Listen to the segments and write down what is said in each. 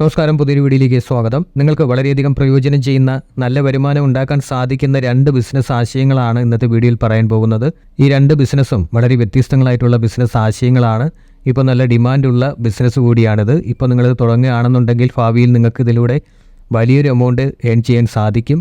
നമസ്കാരം പുതിയൊരു വീഡിയോയിലേക്ക് സ്വാഗതം. നിങ്ങൾക്ക് വളരെയധികം പ്രയോജനം ചെയ്യുന്ന നല്ല വരുമാനം ഉണ്ടാക്കാൻ സാധിക്കുന്ന രണ്ട് ബിസിനസ് ആശയങ്ങളാണ് ഇന്നത്തെ വീഡിയോയിൽ പറയാൻ പോകുന്നത്. ഈ രണ്ട് ബിസിനസ്സും വളരെ വ്യത്യസ്തങ്ങളായിട്ടുള്ള ബിസിനസ് ആശയങ്ങളാണ്. ഇപ്പോൾ നല്ല ഡിമാൻഡുള്ള ബിസിനസ് കൂടിയാണിത്. ഇപ്പോൾ നിങ്ങളിത് തുടങ്ങുകയാണെന്നുണ്ടെങ്കിൽ ഭാവിയിൽ നിങ്ങൾക്ക് ഇതിലൂടെ വലിയൊരു എമൗണ്ട് ഏൺ ചെയ്യാൻ സാധിക്കും.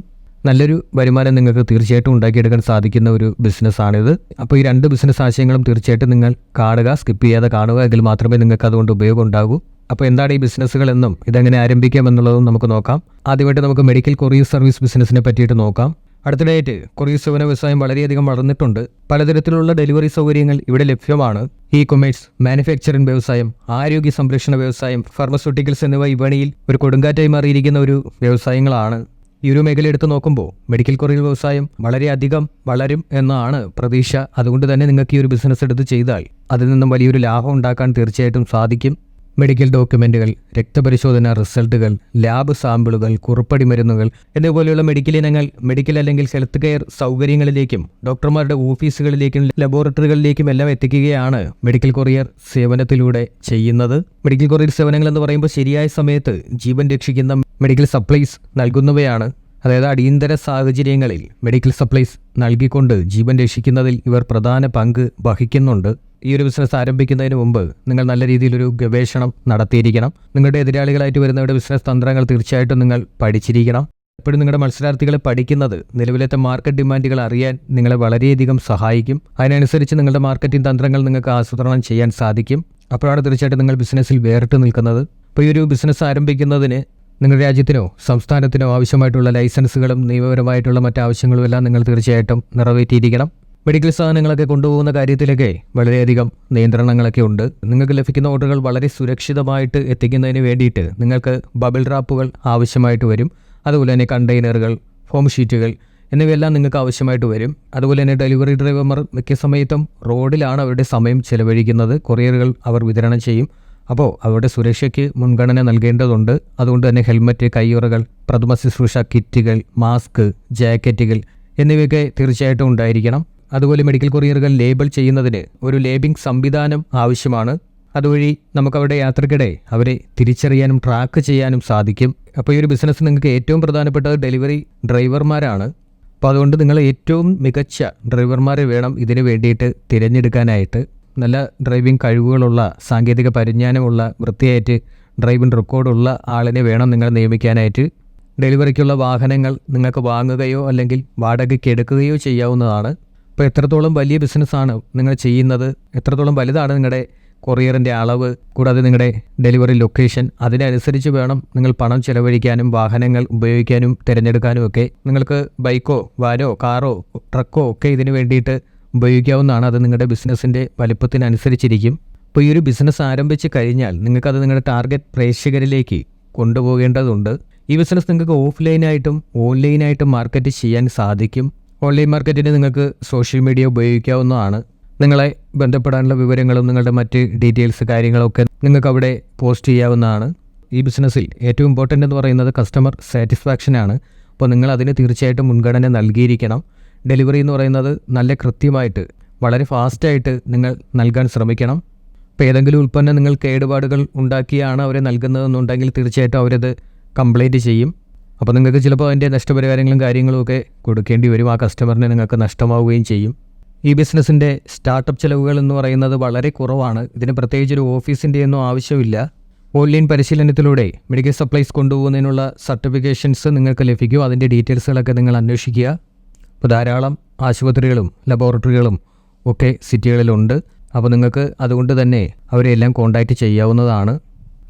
നല്ലൊരു വരുമാനം നിങ്ങൾക്ക് തീർച്ചയായിട്ടും ഉണ്ടാക്കിയെടുക്കാൻ സാധിക്കുന്ന ഒരു ബിസിനസ്സാണിത്. അപ്പോൾ ഈ രണ്ട് ബിസിനസ് ആശയങ്ങളും തീർച്ചയായിട്ടും നിങ്ങൾ കാണുക സ്കിപ്പ് ചെയ്യാതെ കാണുക എങ്കിൽ മാത്രമേ നിങ്ങൾക്ക് അതുകൊണ്ട് ഉപയോഗം ഉണ്ടാകൂ. അപ്പോൾ എന്താണ് ഈ ബിസിനസ്സുകൾ എന്നും ഇതെങ്ങനെ ആരംഭിക്കാം എന്നുള്ളതും നമുക്ക് നോക്കാം. ആദ്യമായിട്ട് നമുക്ക് മെഡിക്കൽ കൊറിയർ സർവീസ് ബിസിനസ്സിനെ പറ്റിയിട്ട് നോക്കാം. അടുത്തിടെയായിട്ട് കൊറിയർ സേവന വ്യവസായം വളരെയധികം വളർന്നിട്ടുണ്ട്. പലതരത്തിലുള്ള ഡെലിവറി സൗകര്യങ്ങൾ ഇവിടെ ലഭ്യമാണ്. ഇ കൊമേഴ്സ് മാനുഫാക്ചറിംഗ് വ്യവസായം ആരോഗ്യ സംരക്ഷണ വ്യവസായം ഫാർമസ്യൂട്ടിക്കൽസ് എന്നിവ വിപണിയിൽ ഒരു കൊടുങ്കാറ്റായി മാറിയിരിക്കുന്ന ഒരു വ്യവസായങ്ങളാണ്. ഈ ഒരു മേഖല എടുത്ത് നോക്കുമ്പോൾ മെഡിക്കൽ കൊറിയർ വ്യവസായം വളരെയധികം വളരും എന്നാണ് പ്രതീക്ഷ. അതുകൊണ്ട് തന്നെ നിങ്ങൾക്ക് ഈ ഒരു ബിസിനസ് എടുത്ത് ചെയ്താൽ അതിൽ നിന്നും വലിയൊരു ലാഭം ഉണ്ടാക്കാൻ തീർച്ചയായിട്ടും സാധിക്കും. മെഡിക്കൽ ഡോക്യുമെന്റുകൾ രക്തപരിശോധന റിസൾട്ടുകൾ ലാബ് സാമ്പിളുകൾ കുറുപ്പടി മരുന്നുകൾ എന്നിവപോലെയുള്ള മെഡിക്കൽ ഇനങ്ങൾ മെഡിക്കൽ അല്ലെങ്കിൽ ഹെൽത്ത് കെയർ സൗകര്യങ്ങളിലേക്കും ഡോക്ടർമാരുടെ ഓഫീസുകളിലേക്കും ലബോറട്ടറികളിലേക്കും എല്ലാം എത്തിക്കുകയാണ് മെഡിക്കൽ കൊറിയർ സേവനത്തിലൂടെ ചെയ്യുന്നത്. മെഡിക്കൽ കൊറിയർ സേവനങ്ങൾ എന്ന് പറയുമ്പോൾ ശരിയായ സമയത്ത് ജീവൻ രക്ഷിക്കുന്ന മെഡിക്കൽ സപ്ലൈസ് നൽകുന്നവയാണ്. അതായത് അടിയന്തര സാഹചര്യങ്ങളിൽ മെഡിക്കൽ സപ്ലൈസ് നൽകിക്കൊണ്ട് ജീവൻ രക്ഷിക്കുന്നതിൽ ഇവർ പ്രധാന പങ്ക് വഹിക്കുന്നുണ്ട്. ഈ ഒരു ബിസിനസ് ആരംഭിക്കുന്നതിന് മുമ്പ് നിങ്ങൾ നല്ല രീതിയിലൊരു ഗവേഷണം നടത്തിയിരിക്കണം. നിങ്ങളുടെ എതിരാളികളായിട്ട് വരുന്നവരുടെ ബിസിനസ് തന്ത്രങ്ങൾ തീർച്ചയായിട്ടും നിങ്ങൾ പഠിച്ചിരിക്കണം. എപ്പോഴും നിങ്ങളുടെ മത്സരാർത്ഥികളെ പഠിക്കുന്നത് നിലവിലത്തെ മാർക്കറ്റ് ഡിമാൻഡുകൾ അറിയാൻ നിങ്ങളെ വളരെയധികം സഹായിക്കും. അതിനനുസരിച്ച് നിങ്ങളുടെ മാർക്കറ്റിംഗ് തന്ത്രങ്ങൾ നിങ്ങൾക്ക് ആസൂത്രണം ചെയ്യാൻ സാധിക്കും. അപ്പോഴാണ് തീർച്ചയായിട്ടും നിങ്ങൾ ബിസിനസ്സിൽ വേറിട്ട് നിൽക്കുന്നത്. അപ്പോൾ ഈ ഒരു ബിസിനസ് ആരംഭിക്കുന്നതിന് നിങ്ങളുടെ രാജ്യത്തിനോ സംസ്ഥാനത്തിനോ ആവശ്യമായിട്ടുള്ള ലൈസൻസുകളും നിയമപരമായിട്ടുള്ള മറ്റാവശ്യങ്ങളും എല്ലാം നിങ്ങൾ തീർച്ചയായിട്ടും നിറവേറ്റിയിരിക്കണം. മെഡിക്കൽ സാധനങ്ങളൊക്കെ കൊണ്ടുപോകുന്ന കാര്യത്തിലൊക്കെ വളരെയധികം നിയന്ത്രണങ്ങളൊക്കെ ഉണ്ട്. നിങ്ങൾക്ക് ലഭിക്കുന്ന ഓർഡറുകൾ വളരെ സുരക്ഷിതമായിട്ട് എത്തിക്കുന്നതിന് വേണ്ടിയിട്ട് നിങ്ങൾക്ക് ബബിൾ റാപ്പുകൾ ആവശ്യമായിട്ട് വരും. അതുപോലെ തന്നെ കണ്ടെയ്നറുകൾ ഫോം ഷീറ്റുകൾ എന്നിവയെല്ലാം നിങ്ങൾക്ക് ആവശ്യമായിട്ട് വരും. അതുപോലെ തന്നെ ഡെലിവറി ഡ്രൈവർമാർ മിക്ക സമയത്തും റോഡിലാണ് അവരുടെ സമയം ചെലവഴിക്കുന്നത്. കൊറിയറുകൾ അവർ വിതരണം ചെയ്യും. അപ്പോൾ അവരുടെ സുരക്ഷയ്ക്ക് മുൻഗണന നൽകേണ്ടതുണ്ട്. അതുകൊണ്ട് തന്നെ ഹെൽമറ്റ് കയ്യുറകൾ പ്രഥമ ശുശ്രൂഷ കിറ്റുകൾ മാസ്ക് ജാക്കറ്റുകൾ എന്നിവയൊക്കെ തീർച്ചയായിട്ടും ഉണ്ടായിരിക്കണം. അതുപോലെ മെഡിക്കൽ കൊറിയറുകൾ ലേബൽ ചെയ്യുന്നതിന് ഒരു ലേബിംഗ് സംവിധാനം ആവശ്യമാണ്. അതുവഴി നമുക്ക് അവരുടെ യാത്രക്കിടെ അവരെ തിരിച്ചറിയാനും ട്രാക്ക് ചെയ്യാനും സാധിക്കും. അപ്പോൾ ഈ ഒരു ബിസിനസ് നിങ്ങൾക്ക് ഏറ്റവും പ്രധാനപ്പെട്ടത് ഡെലിവറി ഡ്രൈവർമാരാണ് അപ്പോൾ അതുകൊണ്ട് നിങ്ങൾ ഏറ്റവും മികച്ച ഡ്രൈവർമാരെ വേണം ഇതിനു വേണ്ടിയിട്ട് തിരഞ്ഞെടുക്കാനായിട്ട്. നല്ല ഡ്രൈവിംഗ് കഴിവുകളുള്ള സാങ്കേതിക പരിജ്ഞാനമുള്ള വൃത്തിയായിട്ട് ഡ്രൈവിംഗ് റെക്കോർഡുള്ള ആളിനെ വേണം നിങ്ങൾ നിയമിക്കാനായിട്ട്. ഡെലിവറിക്കുള്ള വാഹനങ്ങൾ നിങ്ങൾക്ക് വാങ്ങുകയോ അല്ലെങ്കിൽ വാടകയ്ക്ക് എടുക്കുകയോ ചെയ്യാവുന്നതാണ്. ഇപ്പോൾ എത്രത്തോളം വലിയ ബിസിനസ്സാണ് നിങ്ങൾ ചെയ്യുന്നത്? എത്രത്തോളം വലുതാണ് നിങ്ങളുടെ കൊറിയറിന്റെ അളവ്? കൂടാതെ നിങ്ങളുടെ ഡെലിവറി ലൊക്കേഷൻ. അതിനനുസരിച്ച് വേണം നിങ്ങൾ പണം ചെലവഴിക്കാനും വാഹനങ്ങൾ ഉപയോഗിക്കാനും തിരഞ്ഞെടുക്കാനും ഒക്കെ. നിങ്ങൾക്ക് ബൈക്കോ വാനോ കാറോ ട്രക്കോ ഒക്കെ ഇതിന് വേണ്ടിയിട്ട് ഉപയോഗിക്കാവുന്നതാണ് അത് നിങ്ങളുടെ ബിസിനസ്സിന്റെ വലിപ്പത്തിനനുസരിച്ചിരിക്കും. അപ്പോൾ ഈ ഒരു ബിസിനസ് ആരംഭിച്ച് കഴിഞ്ഞാൽ നിങ്ങൾക്കത് നിങ്ങളുടെ ടാർഗറ്റ് പ്രേക്ഷകരിലേക്ക് കൊണ്ടുപോകേണ്ടതുണ്ട്. ഈ ബിസിനസ് നിങ്ങൾക്ക് ഓഫ്ലൈനായിട്ടും ഓൺലൈനായിട്ടും മാർക്കറ്റ് ചെയ്യാൻ സാധിക്കും. ഓൺലൈൻ മാർക്കറ്റിന് നിങ്ങൾക്ക് സോഷ്യൽ മീഡിയ ഉപയോഗിക്കാവുന്നതാണ്. നിങ്ങളെ ബന്ധപ്പെടാനുള്ള വിവരങ്ങളും നിങ്ങളുടെ മറ്റ് ഡീറ്റെയിൽസ് കാര്യങ്ങളൊക്കെ നിങ്ങൾക്ക് അവിടെ പോസ്റ്റ് ചെയ്യാവുന്നതാണ്. ഈ ബിസിനസ്സിൽ ഏറ്റവും ഇമ്പോർട്ടന്റ് എന്ന് പറയുന്നത് കസ്റ്റമർ സാറ്റിസ്ഫാക്ഷനാണ് അപ്പോൾ നിങ്ങൾ അതിന് തീർച്ചയായിട്ടും മുൻഗണന നൽകിയിരിക്കണം. ഡെലിവറി എന്ന് പറയുന്നത് നല്ല കൃത്യമായിട്ട് വളരെ ഫാസ്റ്റായിട്ട് നിങ്ങൾ നൽകാൻ ശ്രമിക്കണം. ഇപ്പോൾ ഏതെങ്കിലും ഉൽപ്പന്നം നിങ്ങൾ കേടുപാടുകൾ ഉണ്ടാക്കിയാണ് അവരെ നൽകുന്നതെന്നുണ്ടെങ്കിൽ തീർച്ചയായിട്ടും അവരത് കംപ്ലൈന്റ് ചെയ്യും. അപ്പോൾ നിങ്ങൾക്ക് ചിലപ്പോൾ അതിന്റെ നഷ്ടപരിഹാരങ്ങളും കാര്യങ്ങളും ഒക്കെ കൊടുക്കേണ്ടി വരും. ആ കസ്റ്റമറിന് നിങ്ങൾക്ക് നഷ്ടമാവുകയും ചെയ്യും. ഈ ബിസിനസ്സിന്റെ സ്റ്റാർട്ടപ്പ് ചിലവുകൾ എന്ന് പറയുന്നത് വളരെ കുറവാണ്. ഇതിന് പ്രത്യേകിച്ച് ഒരു ഓഫീസിന്റെ ഒന്നും ആവശ്യമില്ല. ഓൺലൈൻ പരിശീലനത്തിലൂടെ മെഡിക്കൽ സപ്ലൈസ് കൊണ്ടുപോകുന്നതിനുള്ള സർട്ടിഫിക്കേഷൻസ് നിങ്ങൾക്ക് ലഭിക്കും. അതിന്റെ ഡീറ്റെയിൽസുകളൊക്കെ നിങ്ങൾ അന്വേഷിക്കുക. ഇപ്പോൾ ധാരാളം ആശുപത്രികളും ലബോറട്ടറികളും ഒക്കെ സിറ്റികളിലുണ്ട് അപ്പോൾ നിങ്ങൾക്ക് അതുകൊണ്ട് തന്നെ അവരെല്ലാം കോൺടാക്റ്റ് ചെയ്യാവുന്നതാണ്.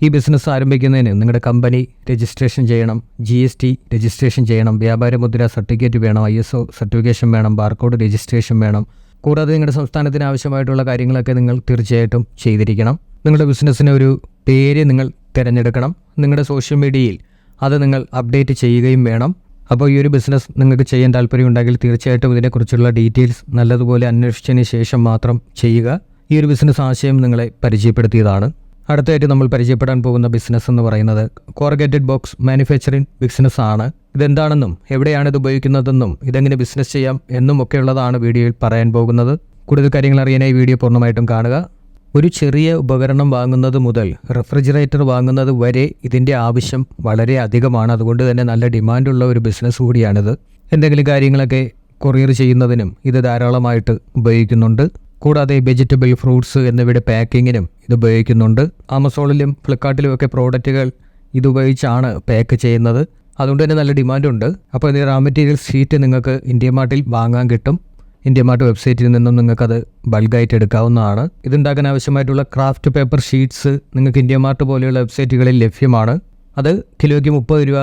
ഈ ബിസിനസ് ആരംഭിക്കുന്നതിന് നിങ്ങളുടെ കമ്പനി രജിസ്ട്രേഷൻ ചെയ്യണം ജി എസ് ടി രജിസ്ട്രേഷൻ ചെയ്യണം വ്യാപാര മുദ്ര സർട്ടിഫിക്കറ്റ് വേണം ഐ എസ് ഒ സർട്ടിഫിക്കേഷൻ വേണം ബാർകോഡ് രജിസ്ട്രേഷൻ വേണം. കൂടാതെ നിങ്ങളുടെ സംസ്ഥാനത്തിന് ആവശ്യമായിട്ടുള്ള കാര്യങ്ങളൊക്കെ നിങ്ങൾ തീർച്ചയായിട്ടും ചെയ്തിരിക്കണം. നിങ്ങളുടെ ബിസിനസ്സിന് ഒരു പേര് നിങ്ങൾ തിരഞ്ഞെടുക്കണം. നിങ്ങളുടെ സോഷ്യൽ മീഡിയയിൽ അത് നിങ്ങൾ അപ്ഡേറ്റ് ചെയ്യുകയും വേണം. അപ്പോൾ ഈ ഒരു ബിസിനസ് നിങ്ങൾക്ക് ചെയ്യാൻ താല്പര്യമുണ്ടെങ്കിൽ തീർച്ചയായിട്ടും ഇതിനെക്കുറിച്ചുള്ള ഡീറ്റെയിൽസ് നല്ലതുപോലെ അന്വേഷിച്ചതിന് ശേഷം മാത്രം ചെയ്യുക. ഈ ഒരു ബിസിനസ് ആശയം നിങ്ങളെ പരിചയപ്പെടുത്തിയതാണ്. അടുത്തായിട്ട് നമ്മൾ പരിചയപ്പെടാൻ പോകുന്ന ബിസിനസ് എന്ന് പറയുന്നത് കോർഗേറ്റഡ് ബോക്സ് മാനുഫാക്ചറിംഗ് ബിസിനസ് ആണ്. ഇതെന്താണെന്നും എവിടെയാണ് ഇത് ഉപയോഗിക്കുന്നതെന്നും ഇതെങ്ങനെ ബിസിനസ് ചെയ്യാം എന്നും ഒക്കെ ഉള്ളതാണ് വീഡിയോയിൽ പറയാൻ പോകുന്നത്. കൂടുതൽ കാര്യങ്ങൾ അറിയാനായി വീഡിയോ പൂർണമായിട്ടും കാണുക. ഒരു ചെറിയ ഉപകരണം വാങ്ങുന്നത് മുതൽ റെഫ്രിജറേറ്റർ വാങ്ങുന്നത് വരെ ഇതിന്റെ ആവശ്യം വളരെ അധികമാണ്. അതുകൊണ്ട് തന്നെ നല്ല ഡിമാൻഡുള്ള ഒരു ബിസിനസ് കൂടിയാണിത്. എന്തെങ്കിലും കാര്യങ്ങളൊക്കെ കൊറിയർ ചെയ്യുന്നതിനും ഇത് ധാരാളമായിട്ട് ഉപയോഗിക്കുന്നുണ്ട്. കൂടാതെ വെജിറ്റബിൾ ഫ്രൂട്ട്സ് എന്നിവയുടെ പാക്കിങ്ങിനും ഇത് ഉപയോഗിക്കുന്നുണ്ട്. ആമസോണിലും ഫ്ലിപ്കാർട്ടിലും ഒക്കെ പ്രോഡക്റ്റുകൾ ഇതുപയോഗിച്ചാണ് പാക്ക് ചെയ്യുന്നത്. അതുകൊണ്ട് തന്നെ നല്ല ഡിമാൻഡുണ്ട്. അപ്പോൾ ഇത് റാ മെറ്റീരിയൽ ഷീറ്റ് നിങ്ങൾക്ക് ഇന്ത്യ മാർട്ടിൽ വാങ്ങാൻ കിട്ടും. ഇന്ത്യ മാർട്ട് വെബ്സൈറ്റിൽ നിന്നും നിങ്ങൾക്കത് ബൾക്കായിട്ട് എടുക്കാവുന്നതാണ്. ഇതുണ്ടാക്കാൻ ആവശ്യമായിട്ടുള്ള ക്രാഫ്റ്റ് പേപ്പർ ഷീറ്റ്സ് നിങ്ങൾക്ക് ഇന്ത്യ മാർട്ട് പോലെയുള്ള വെബ്സൈറ്റുകളിൽ ലഭ്യമാണ്. അത് കിലോയ്ക്ക് മുപ്പത് രൂപ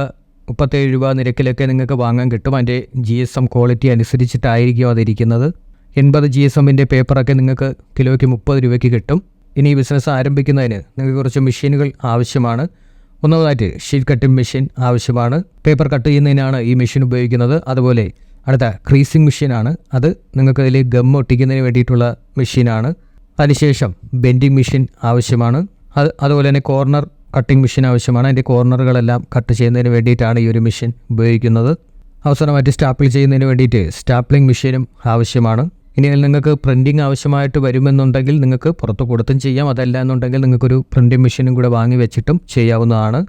മുപ്പത്തേഴ് രൂപ നിരക്കിലൊക്കെ നിങ്ങൾക്ക് വാങ്ങാൻ കിട്ടും. അതിന്റെ ജി എസ് എം ക്വാളിറ്റി അനുസരിച്ചിട്ടായിരിക്കും അതിരിക്കുന്നത്. എൺപത് ജി എസ് എമ്മിന്റെ പേപ്പറൊക്കെ നിങ്ങൾക്ക് കിലോയ്ക്ക് മുപ്പത് രൂപയ്ക്ക് കിട്ടും. ഇനി ഈ ബിസിനസ് ആരംഭിക്കുന്നതിന് നിങ്ങൾക്ക് കുറച്ച് മെഷീനുകൾ ആവശ്യമാണ്. ഒന്നാമതായിട്ട് ഷീറ്റ് കട്ടിംഗ് മെഷീൻ ആവശ്യമാണ്. പേപ്പർ കട്ട് ചെയ്യുന്നതിനാണ് ഈ മെഷീൻ ഉപയോഗിക്കുന്നത്. അതുപോലെ അടുത്ത ക്രീസിംഗ് മെഷീനാണ് അത് നിങ്ങൾക്ക് അതിൽ ഗം ഒട്ടിക്കുന്നതിന് വേണ്ടിയിട്ടുള്ള മെഷീനാണ് അതിനുശേഷം ബെൻഡിങ് മെഷീൻ ആവശ്യമാണ്. അത് അതുപോലെ തന്നെ കോർണർ കട്ടിംഗ് മെഷീൻ ആവശ്യമാണ്. അതിന്റെ കോർണറുകളെല്ലാം കട്ട് ചെയ്യുന്നതിന് വേണ്ടിയിട്ടാണ് ഈ ഒരു മെഷീൻ ഉപയോഗിക്കുന്നത്. അവസാനമായിട്ട് സ്റ്റാപ്പിൾ ചെയ്യുന്നതിന് വേണ്ടിയിട്ട് സ്റ്റാപ്ലിംഗ് മെഷീനും ആവശ്യമാണ്. ഇനി നിങ്ങൾക്ക് പ്രിന്റിങ് ആവശ്യമായിട്ട് വരുമെന്നുണ്ടെങ്കിൽ നിങ്ങൾക്ക് പുറത്ത് കൊടുത്തും ചെയ്യാം. അതല്ല എന്നുണ്ടെങ്കിൽ നിങ്ങൾക്കൊരു പ്രിന്റിംഗ് മെഷീനും കൂടെ വാങ്ങി വെച്ചിട്ടും ചെയ്യാവുന്നതാണ്.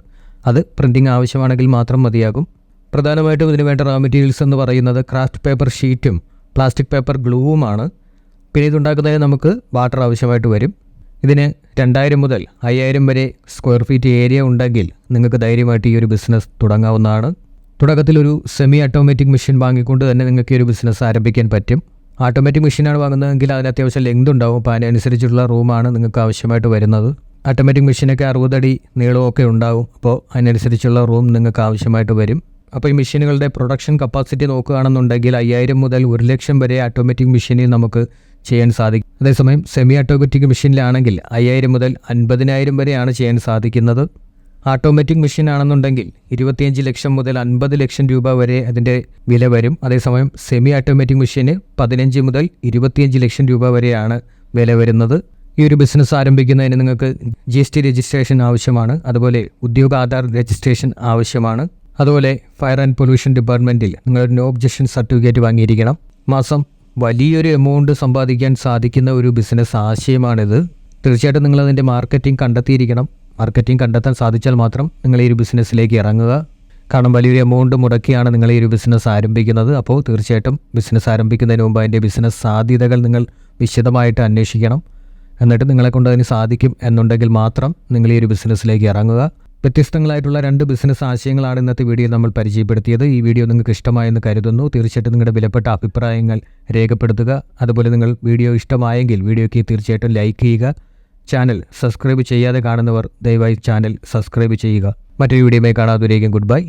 അത് പ്രിന്റിങ് ആവശ്യമാണെങ്കിൽ മാത്രം മതിയാകും. പ്രധാനമായിട്ടും ഇതിന് വേണ്ട റാ മെറ്റീരിയൽസ് എന്ന് പറയുന്നത് ക്രാഫ്റ്റ് പേപ്പർ ഷീറ്റും പ്ലാസ്റ്റിക് പേപ്പർ ഗ്ലൂവുമാണ് പിന്നെ ഇതുണ്ടാക്കുന്നതിന് നമുക്ക് വാട്ടർ ആവശ്യമായിട്ട് വരും. ഇതിന് രണ്ടായിരം മുതൽ അയ്യായിരം വരെ സ്ക്വയർ ഫീറ്റ് ഏരിയ ഉണ്ടെങ്കിൽ നിങ്ങൾക്ക് ധൈര്യമായിട്ട് ഈ ഒരു ബിസിനസ് തുടങ്ങാവുന്നതാണ്. തുടക്കത്തിൽ ഒരു സെമി ഓട്ടോമാറ്റിക് മെഷീൻ വാങ്ങിക്കൊണ്ട് തന്നെ നിങ്ങൾക്ക് ഈ ഒരു ബിസിനസ് ആരംഭിക്കാൻ പറ്റും. ഓട്ടോമാറ്റിക് മെഷീനാണ് വാങ്ങുന്നതെങ്കിൽ അതിന് അത്യാവശ്യം ലെങ്ത് ഉണ്ടാവും. അപ്പോൾ അതിനനുസരിച്ചുള്ള റൂമാണ് നിങ്ങൾക്ക് ആവശ്യമായിട്ട് വരുന്നത്. ഓട്ടോമാറ്റിക് മെഷീനൊക്കെ അറുപതടി നീളമൊക്കെ ഉണ്ടാവും. അപ്പോൾ അതിനനുസരിച്ചുള്ള റൂം നിങ്ങൾക്ക് ആവശ്യമായിട്ട് വരും. അപ്പോൾ ഈ മെഷീനുകളുടെ പ്രൊഡക്ഷൻ കപ്പാസിറ്റി നോക്കുകയാണെന്നുണ്ടെങ്കിൽ അയ്യായിരം മുതൽ ഒരു ലക്ഷം വരെ ഓട്ടോമാറ്റിക് മെഷീനിൽ നമുക്ക് ചെയ്യാൻ സാധിക്കും. അതേസമയം സെമി ഓട്ടോമാറ്റിക് മെഷീനിലാണെങ്കിൽ അയ്യായിരം മുതൽ അൻപതിനായിരം വരെയാണ് ചെയ്യാൻ സാധിക്കുന്നത്. ഓട്ടോമാറ്റിക് മെഷീൻ ആണെന്നുണ്ടെങ്കിൽ ഇരുപത്തിയഞ്ച് ലക്ഷം മുതൽ അൻപത് ലക്ഷം രൂപ വരെ അതിന്റെ വില വരും. അതേസമയം സെമി ഓട്ടോമാറ്റിക് മെഷീന് പതിനഞ്ച് മുതൽ ഇരുപത്തിയഞ്ച് ലക്ഷം രൂപ വരെയാണ് വില വരുന്നത്. ഈ ഒരു ബിസിനസ് ആരംഭിക്കുന്നതിന് നിങ്ങൾക്ക് ജി എസ് ടി രജിസ്ട്രേഷൻ ആവശ്യമാണ്. അതുപോലെ ഉദ്യോഗ ആധാർ രജിസ്ട്രേഷൻ ആവശ്യമാണ്. അതുപോലെ ഫയർ ആൻഡ് പൊല്യൂഷൻ ഡിപ്പാർട്ട്മെന്റിൽ നിങ്ങൾ നോ ഒബ്ജക്ഷൻ സർട്ടിഫിക്കറ്റ് വാങ്ങിയിരിക്കണം. മാസം വലിയൊരു എമൗണ്ട് സമ്പാദിക്കാൻ സാധിക്കുന്ന ഒരു ബിസിനസ് ആശയമാണിത്. തീർച്ചയായിട്ടും നിങ്ങൾ അതിന്റെ മാർക്കറ്റിംഗ് കണ്ടെത്തിയിരിക്കണം. മാർക്കറ്റിംഗ് കണ്ടെത്താൻ സാധിച്ചാൽ മാത്രം നിങ്ങൾ ഈ ഒരു ബിസിനസ്സിലേക്ക് ഇറങ്ങുക. കാരണം വലിയൊരു എമൗണ്ട് മുടക്കിയാണ് നിങ്ങൾ ഈ ഒരു ബിസിനസ് ആരംഭിക്കുന്നത്. അപ്പോൾ തീർച്ചയായിട്ടും ബിസിനസ് ആരംഭിക്കുന്നതിന് മുമ്പ് അതിന്റെ ബിസിനസ് സാധ്യതകൾ നിങ്ങൾ വിശദമായിട്ട് അന്വേഷിക്കണം. എന്നിട്ട് നിങ്ങളെ കൊണ്ട് അതിന് സാധിക്കും എന്നുണ്ടെങ്കിൽ മാത്രം നിങ്ങൾ ഈ ഒരു ബിസിനസ്സിലേക്ക് ഇറങ്ങുക. വ്യത്യസ്തങ്ങളായിട്ടുള്ള രണ്ട് ബിസിനസ് ആശയങ്ങളാണ് ഇന്നത്തെ വീഡിയോ നമ്മൾ പരിചയപ്പെടുത്തിയത്. ഈ വീഡിയോ നിങ്ങൾക്ക് ഇഷ്ടമായെന്ന് കരുതുന്നു. തീർച്ചയായിട്ടും നിങ്ങളുടെ വിലപ്പെട്ട അഭിപ്രായങ്ങൾ രേഖപ്പെടുത്തുക. അതുപോലെ നിങ്ങൾ വീഡിയോ ഇഷ്ടമായെങ്കിൽ വീഡിയോയ്ക്ക് തീർച്ചയായിട്ടും ലൈക്ക് ചെയ്യുക. ചാനൽ സബ്സ്ക്രൈബ് ചെയ്യാതെ കാണുന്നവർ ദയവായി ചാനൽ സബ്സ്ക്രൈബ് ചെയ്യുക. മറ്റൊരു വീഡിയോയുമായി കാണാതുരേക്കും ഗുഡ് ബൈ